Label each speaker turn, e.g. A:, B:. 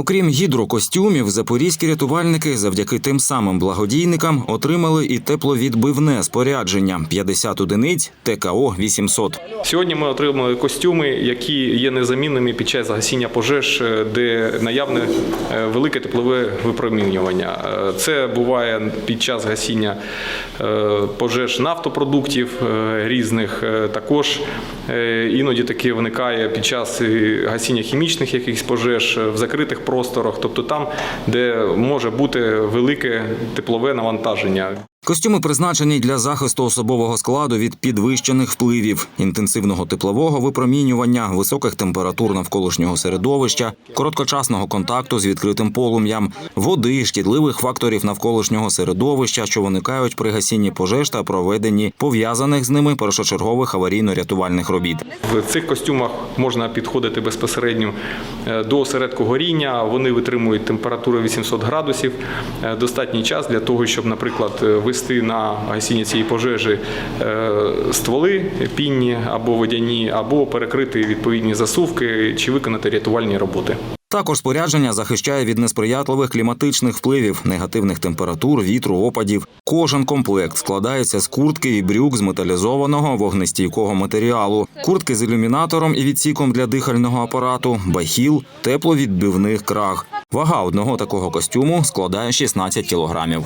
A: Окрім гідрокостюмів, запорізькі рятувальники завдяки тим самим благодійникам отримали і тепловідбивне спорядження 50 одиниць ТКО 800.
B: Сьогодні ми отримали костюми, які є незамінними під час гасіння пожеж, е, де наявне е, велике теплове випромінювання. Е, Це буває під час гасіння пожеж нафтопродуктів різних. Також іноді таке виникає під час гасіння хімічних якихось пожеж в закритих просторах, тобто там, де може бути велике теплове навантаження.
A: Костюми призначені для захисту особового складу від підвищених впливів, інтенсивного теплового випромінювання, високих температур навколишнього середовища, короткочасного контакту з відкритим полум'ям, води, шкідливих факторів навколишнього середовища, що виникають при гасінні пожеж та проведенні пов'язаних з ними першочергових аварійно-рятувальних робіт.
B: В цих костюмах можна підходити безпосередньо е, до осередку горіння. Вони витримують температуру 800 градусів. Е, Достатній час для того, щоб, наприклад, е, вести на гасіння цієї пожежі е, стволи пінні або водяні, або перекрити відповідні засувки чи виконати рятувальні роботи.
A: Також спорядження захищає від несприятливих кліматичних впливів, негативних температур, вітру, опадів. Кожен комплект складається з куртки і брюк з металізованого вогнестійкого матеріалу, куртки з ілюмінатором і відсіком для дихального апарату, бахіл, тепловідбивних краг. Вага одного такого костюму складає 16 кілограмів.